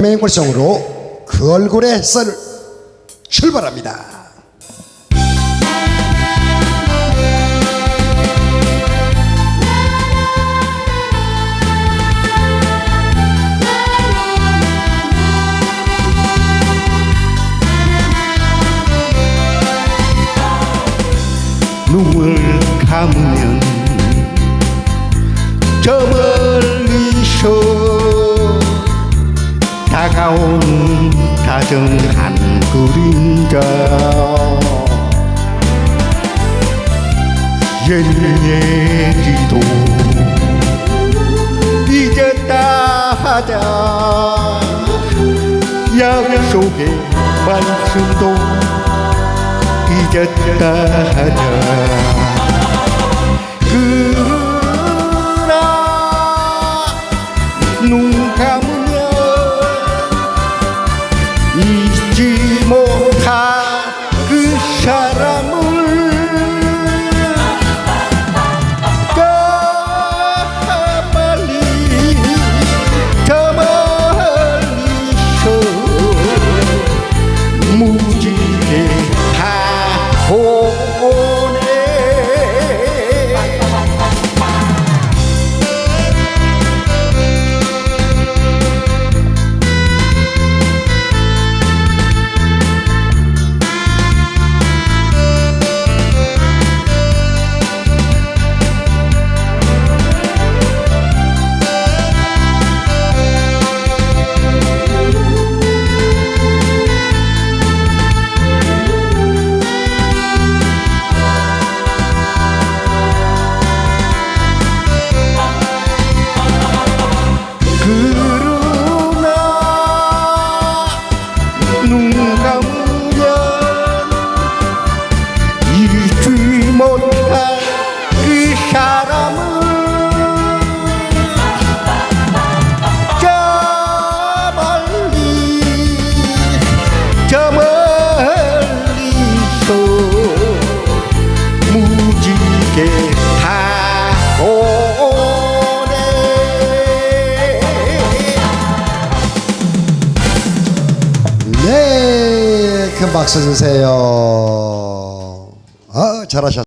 맹골성으로 그 얼굴의 썰 출발합니다. 눈을 감으면 다가온 다정한 그림자. 옛얘기도 잊었다 하자. 약속의 말씀도 잊었다 하자 멀리서 오네 네, 큰 박수 주세요. 아, 잘하셨.